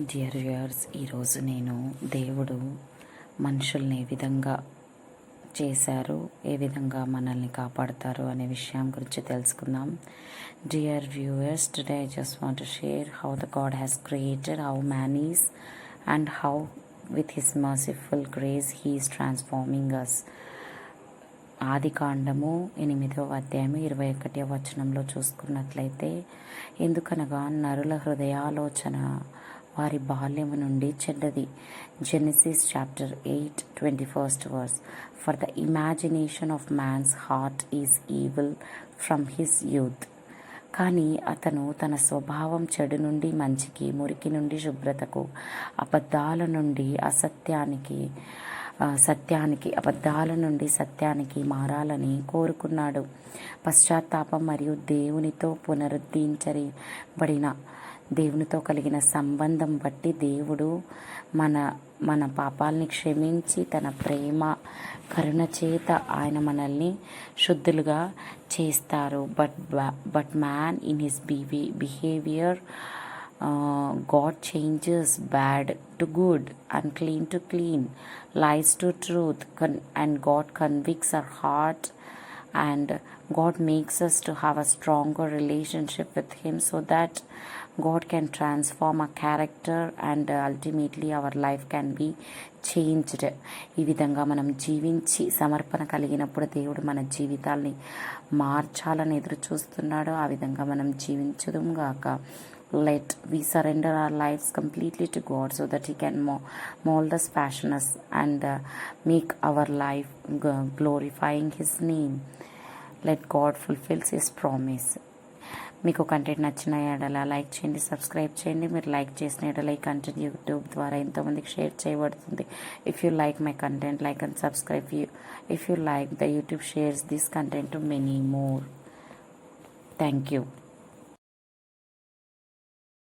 Dear viewers ఈరోజు నేను దేవుడు మనుషుల్ని ఏ విధంగా చేశారు ఏ విధంగా మనల్ని కాపాడతారు అనే విషయం గురించి తెలుసుకుందాం. Dear viewers today I just want share how the God has created how man is and how with his merciful grace he is transforming us ఆది కాండము ఎనిమిదవ అధ్యాయం ఇరవై ఒకటవ వచనంలో చూసుకున్నట్లయితే ఎందుకనగా నరుల హృదయాలోచన వారి బాల్యము నుండి చెడ్డది. Genesis chapter eight twenty first verse for the imagination of man's heart is evil from his youth కానీ అతను తన స్వభావం చెడు నుండి మంచికి మురికి నుండి శుభ్రతకు అబద్ధాల నుండి అసత్యానికి సత్యానికి అబద్ధాల నుండి సత్యానికి మారాలని కోరుకున్నాడు. పశ్చాత్తాపం మరియు దేవునితో పునరుద్ధరించబడిన దేవునితో కలిగిన సంబంధం బట్టి దేవుడు మన మన పాపాలని క్షమించి తన ప్రేమ కరుణ చేత ఆయన మనల్ని శుద్ధులుగా చేస్తారు. But but man in his బిహే behaviour God changes bad to good and clean to clean lies to truth కన్ and God convicts our heart and God makes us to have a stronger relationship with Him so that God can transform our character and ultimately our life can be changed. ఈ విధంగా మనం జీవించి సమర్పణ కలిగినప్పుడు దేవుడు మన జీవితాల్ని మార్చాలని ఎదురు చూస్తున్నాడు ఆ విధంగా మనం జీవించదుం గాక let we surrender our lives completely to God so that He can mo- mold us, fashion us, and uh, make our life g- glorifying His name. Let God fulfill His promise. మీకు content నచ్చిన ఎడల like చేయండి subscribe చేయండి మీరు like చేసిన ఎడల ఈ content YouTube ద్వారా ఎంతోమందికి షేర్ చేయబడుతుంది if you like my content like and subscribe you if you like the YouTube shares this content to many more thank you